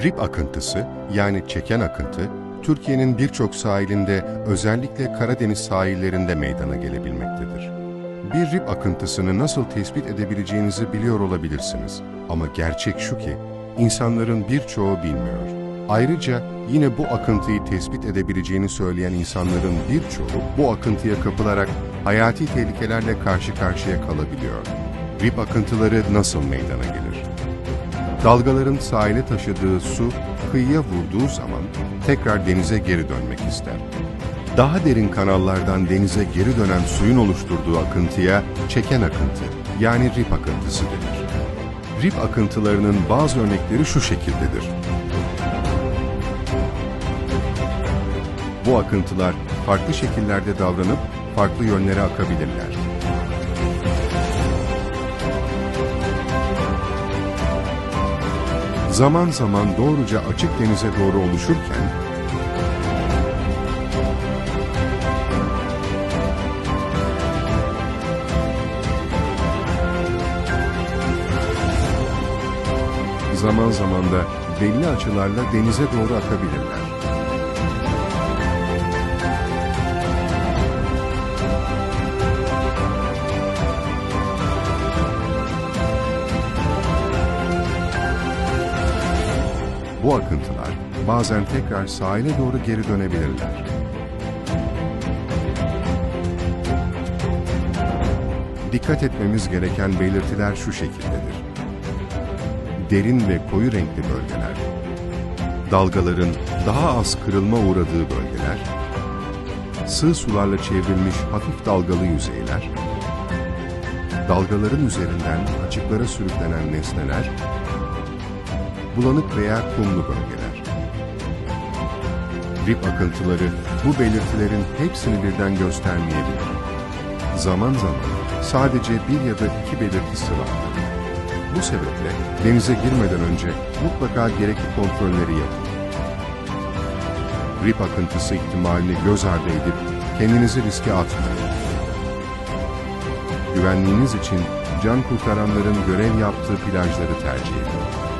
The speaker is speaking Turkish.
Rip akıntısı yani çeken akıntı, Türkiye'nin birçok sahilinde özellikle Karadeniz sahillerinde meydana gelebilmektedir. Bir rip akıntısını nasıl tespit edebileceğinizi biliyor olabilirsiniz. Ama gerçek şu ki, insanların birçoğu bilmiyor. Ayrıca yine bu akıntıyı tespit edebileceğini söyleyen insanların birçoğu bu akıntıya kapılarak hayati tehlikelerle karşı karşıya kalabiliyor. Rip akıntıları nasıl meydana gelir? Dalgaların sahile taşıdığı su kıyıya vurduğu zaman tekrar denize geri dönmek ister. Daha derin kanallardan denize geri dönen suyun oluşturduğu akıntıya çeken akıntı yani rip akıntısı denir. Rip akıntılarının bazı örnekleri şu şekildedir. Bu akıntılar farklı şekillerde davranıp farklı yönlere akabilirler. Zaman zaman doğruca açık denize doğru oluşurken, zaman zaman da belli açılarla denize doğru akabilirler. Bu akıntılar bazen tekrar sahile doğru geri dönebilirler. Dikkat etmemiz gereken belirtiler şu şekildedir. Derin ve koyu renkli bölgeler, dalgaların daha az kırılma uğradığı bölgeler, sığ sularla çevrilmiş hafif dalgalı yüzeyler, dalgaların üzerinden açıklara sürüklenen nesneler bulanık veya kumlu bölgeler. Rip akıntıları bu belirtilerin hepsini birden göstermeyebilir. Zaman zaman sadece bir ya da iki belirtisi vardır. Bu sebeple denize girmeden önce mutlaka gerekli kontrolleri yapın. Rip akıntısı ihtimalini göz ardı edip kendinizi riske atmayın. Güvenliğiniz için can kurtaranların görev yaptığı plajları tercih edin.